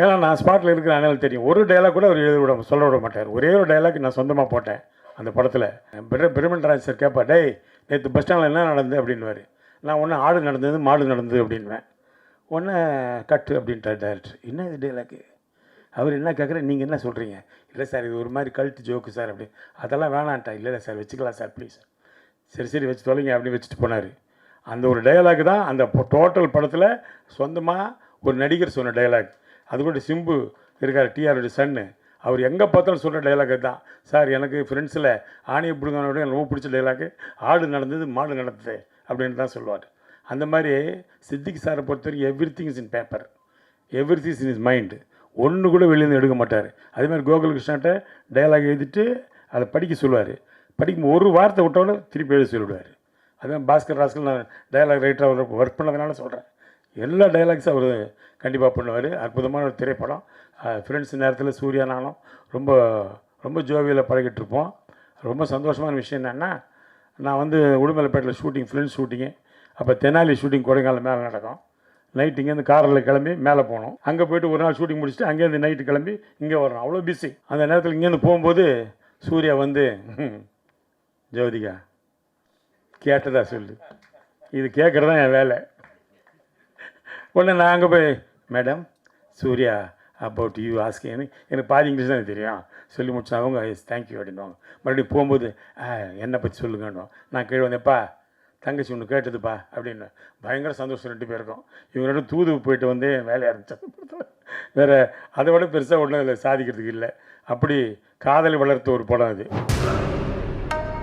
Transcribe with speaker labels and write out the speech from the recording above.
Speaker 1: ஏன்னா நான் ஸ்பாட்டில் இருக்கிற அண்ணல் தெரியும். ஒரு டைலாக் கூட அவர் எழுதி விட சொல்ல விட மாட்டார். ஒரே ஒரு டைலாக் நான் சொந்தமாக போட்டேன் அந்த படத்தில். பிர பிரமன்ராஜ் சார் கேட்பா டேய் நேற்று பஸ் ஸ்டாண்டில் என்ன நடந்தது? அப்படின்னுவார். நான் ஒன்று ஆடு நடந்தது மாடு நடந்தது அப்படின்வேன் ஒன்று கட்டு அப்படின்ட்டார் டேரக்டர் என்ன இது டைலாக்கு அவர் என்ன கேட்குற நீங்கள் என்ன சொல்கிறீங்க இல்லை சார் இது ஒரு மாதிரி கல்ட்டு ஜோக்கு சார் அப்படி. அதெல்லாம் வேணான்ட்டா இல்லை இல்லை சார் வச்சுக்கலாம் சார் ப்ளீஸ் சரி சரி வச்சு தொலைங்க அப்படின்னு வச்சுட்டு போனார். அந்த ஒரு டயலாக் தான் அந்த டோட்டல் படத்தில் சொந்தமாக ஒரு நடிகர் சொன்ன டயலாக் அது கூட சிம்பு இருக்கார் டிஆருடைய சன்னு அவர் எங்கே பார்த்தாலும் சொல்கிற டைலாக் தான். சார் எனக்கு ஃப்ரெண்ட்ஸில் ஆணையை பிடுங்கானோட ரொம்ப பிடிச்ச டைலாக்கு ஆடு நடந்தது மாடு நடந்தது அப்படின்னு தான் சொல்லுவார். அந்த மாதிரி சித்திக் சாரை பொறுத்தவரைக்கும் everything is in paper everything in is mind ஒன்று கூட வெளியிலேருந்து எடுக்க மாட்டார். அதே மாதிரி கோகுல் கிருஷ்ணாட்ட டயலாக் எழுதிட்டு அதை படிக்க சொல்லுவார். படிக்கும் ஒரு வார்த்தை விட்டோன்னே திருப்பி எழுதி சொல்லிவிடுவார். அதே பாஸ்கர் ராஸ்கர் நான் டயலாக் ரைட்டராக ஒர்க் பண்ணதுனால சொல்கிறேன் எல்லா டைலாக்ஸும் அவர் கண்டிப்பாக பண்ணுவார். அற்புதமான ஒரு திரைப்படம். ஃப்ரெண்ட்ஸ் நேரத்தில் சூர்யா நானும் ரொம்ப ரொம்ப ஜோவியில் பழகிட்டு இருப்போம் ரொம்ப சந்தோஷமான விஷயம் என்னென்னா நான் வந்து உடுமலைப்பேட்டில் ஷூட்டிங் ஃப்ரெண்ட்ஸ் ஷூட்டிங்கு அப்போ தெனாலி ஷூட்டிங் கொடைக்கானல் மேலே நடக்கும். நைட் இங்கேருந்து காரில் கிளம்பி மேலே போனோம் அங்கே போயிட்டு ஒரு நாள் ஷூட்டிங் முடிச்சுட்டு அங்கேருந்து நைட்டு கிளம்பி இங்கே வரணும். அவ்வளோ பிஸி அந்த நேரத்தில் இங்கேருந்து போகும்போது சூர்யா வந்து ஜோதிகா கேட்டதா சொல்லு. இது கேட்குறது தான் என் வேலை. உடனே நாங்கள் போய் madam Surya about you ask எனக்கு எனக்கு பாதி இங்கிலீஷ் தான் எனக்கு தெரியும். சொல்லி முடிச்சு அவங்க எஸ் தேங்க்யூ அப்படின்வாங்க மறுபடியும் போகும்போது "ஆ, என்னை பற்றி சொல்லுங்கன்னு நான் கீழே வந்தேன்ப்பா தங்கச்சி ஒன்று கேட்டதுப்பா அப்படின்னு. பயங்கர சந்தோஷம் ரெண்டு பேருக்கும். இவங்க ரெண்டும் தூது போயிட்டு வந்து வேலையை ஆரம்பிச்சது வேறு அதை விட பெருசாக ஒன்றும் இல்லை சாதிக்கிறதுக்கு இல்லை. அப்படி காதலை வளர்த்த ஒரு படம் அது.